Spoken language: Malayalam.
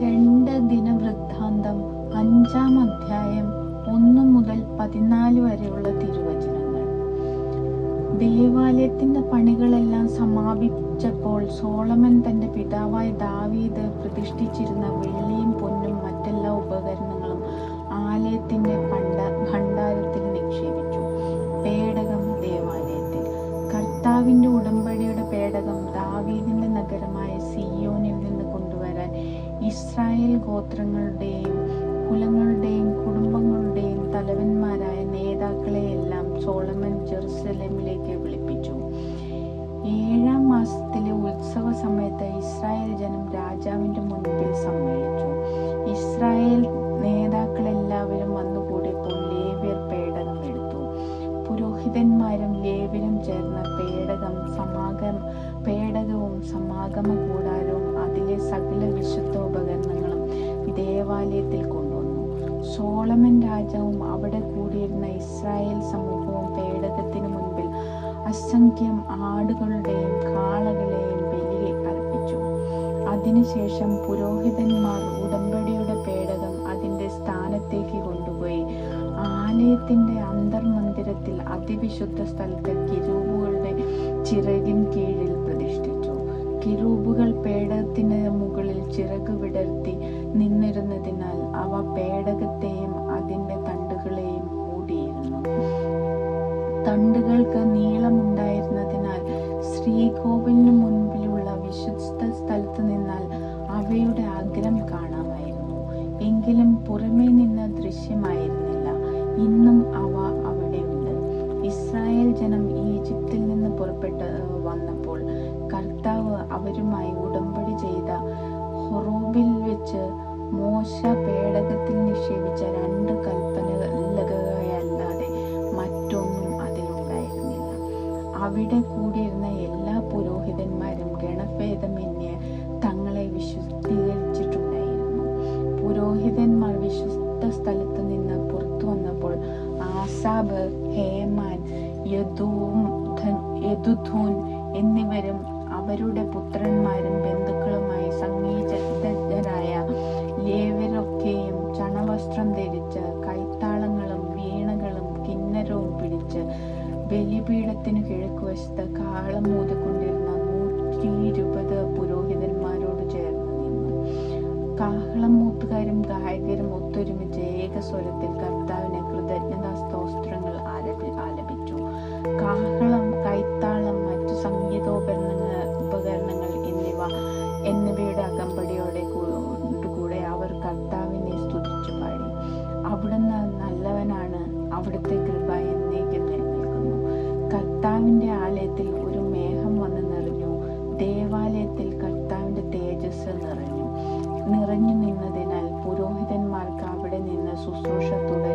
രണ്ട് ദിനവൃത്താന്തം അഞ്ചാം അധ്യായം ഒന്ന് മുതൽ പതിനാല് വരെയുള്ള തിരുവചനങ്ങൾ. ദേവാലയത്തിന്റെ പണികളെല്ലാം സമാപിച്ചപ്പോൾ സോളമൻ തന്റെ പിതാവായ ദാവീദ് പ്രതിഷ്ഠിച്ചിരുന്ന വെള്ളിയും പൊന്നും മറ്റെല്ലാ ഉപകരണങ്ങളും ആലയത്തിന്റെ പണ്ട ഭണ്ഡാരത്തിൽ നിക്ഷേപിച്ചു. പേടകം ദേവാലയത്തിൽ. കർത്താവിന്റെ ഉടമ്പടിയുടെ പേടകം ദാവീദിന്റെ നഗരമായ സിയോനിൽ നിന്ന് കൊണ്ടുവരാൻ ഇസ്രായേൽ ഗോത്രങ്ങളുടെയും കുലങ്ങളുടെയും കുടുംബങ്ങളുടെയും തലവന്മാരായ നേതാക്കളെയെല്ലാം സോളമൻ ജെറുസലേമിലേക്ക് വിളിപ്പിച്ചു. ഏഴാം മാസത്തിലെ ഉത്സവ സമയത്ത് ഇസ്രായേൽ ജനം രാജാവിന്റെ മുൻപിൽ സമ്മേളിച്ചു. ഇസ്രായേൽ നേതാക്കളെല്ലാവരും വന്നുകൂടിയപ്പോൾ ലേവ്യർ പേടകം എടുത്തു പുരോഹിതന്മാരും ലേവ്യരും ചേർന്ന പേടകം സമാഗം പേടകവും സമാഗമ കൂടാരവും അതിലെ സകല വിശുദ്ധ ഉപകരണങ്ങളും ദേവാലയത്തിൽ കൊണ്ടുവന്നു. സോളമൻ രാജാവും അവിടെ കൂടിയിരുന്ന ഇസ്രായേൽ സമൂഹവും പേടകത്തിന് മുൻപിൽ അസംഖ്യം ആടുകളുടെയും കാളകളെയും ബലി അർപ്പിച്ചു. അതിനുശേഷം പുരോഹിതന്മാർ ഉടമ്പടിയുടെ പേടകം അതിന്റെ സ്ഥാനത്തേക്ക് കൊണ്ടുപോയി. ആലയത്തിന്റെ അന്തർമന്ദിരത്തിൽ അതിവിശുദ്ധ സ്ഥലത്ത് കിരൂപുകളുടെ ചിറകിൻ കീഴിൽ പ്രതിഷ്ഠിച്ചു. കിരൂപുകൾ പേടകത്തിന് തണ്ടുകൾക്ക് നീളമുണ്ടായിരുന്നതിനാൽ ശ്രീകോവിലിന് മുൻപിലുള്ള വിശുദ്ധ സ്ഥലത്ത് നിന്നാൽ അവയുടെ അഗ്രം കാണാമായിരുന്നു. എങ്കിലും പുറമേ നിന്ന് ദൃശ്യമായിരുന്നില്ല. ഇന്നും അവ അവിടെയുണ്ട് ഇസ്രായേൽ ജനം ഈജിപ്തിൽ നിന്ന് പുറപ്പെട്ട് വന്നപ്പോൾ കർത്താവ് അവരുമായി ഉടമ്പടി ചെയ്ത ഹൊറോബിൽ വെച്ച് മോശ പേടകത്തിൽ നിക്ഷേപിച്ച രണ്ട് അവിടെ കൂടിയിരുന്ന എല്ലാ പുരോഹിതന്മാരും ഗണഭേദമന്യേ തങ്ങളെ വിശുദ്ധീകരിച്ചിട്ടുണ്ടായിരുന്നു. പുരോഹിതന്മാർ വിശുദ്ധ സ്ഥലത്ത് നിന്ന് പുറത്തു വന്നപ്പോൾ ആസാബ് ഹേമാൻ യദൂം യദുധൂൻ എന്നിവരും അവരുടെ പുത്രന്മാരും ബന്ധുക്കളുമായി സംഗീതജ്ഞരായ ലേവരൊക്കെയും ചണവസ്ത്രം ധരിച്ച് കൈത്താളങ്ങളും വീണകളും കിന്നരവും ബലിപീഠത്തിന് കിഴക്കുവശത്ത് കാളം മൂതിക്കൊണ്ടിരുന്ന നൂറ്റി ഇരുപത് പുരോഹിതന്മാരോട് ചേർന്ന് നിന്നു. കാഹളം മൂത്തുകാരും ഗായകരും ഒത്തൊരുമിച്ച് ഏകസ്വരത്തിൽ കർത്താവിന് കൃതജ്ഞതാ സ്തോത്രങ്ങൾ ആലപി ആലപിച്ചു. കാഹളം കൈത്താളം മറ്റു സംഗീതോപകരണങ്ങൾ ഉപകരണങ്ങൾ എന്നിവ എന്നിവയുടെ അകമ്പടിയോടെ കൂടെ അവർ കർത്താവിനെ സ്തുതിച്ചു പാടി. അവിടുന്ന് നല്ലവനാണ് അവിടുത്തെ കർത്താവിന്റെ ആലയത്തിൽ ഒരു മേഘം വന്ന് നിറഞ്ഞു. ദേവാലയത്തിൽ കർത്താവിന്റെ തേജസ് നിറഞ്ഞു. നിറഞ്ഞു നിന്നതിനാൽ പുരോഹിതന്മാർക്ക് അവിടെ നിന്ന് ശുശ്രൂഷ തുടങ്ങി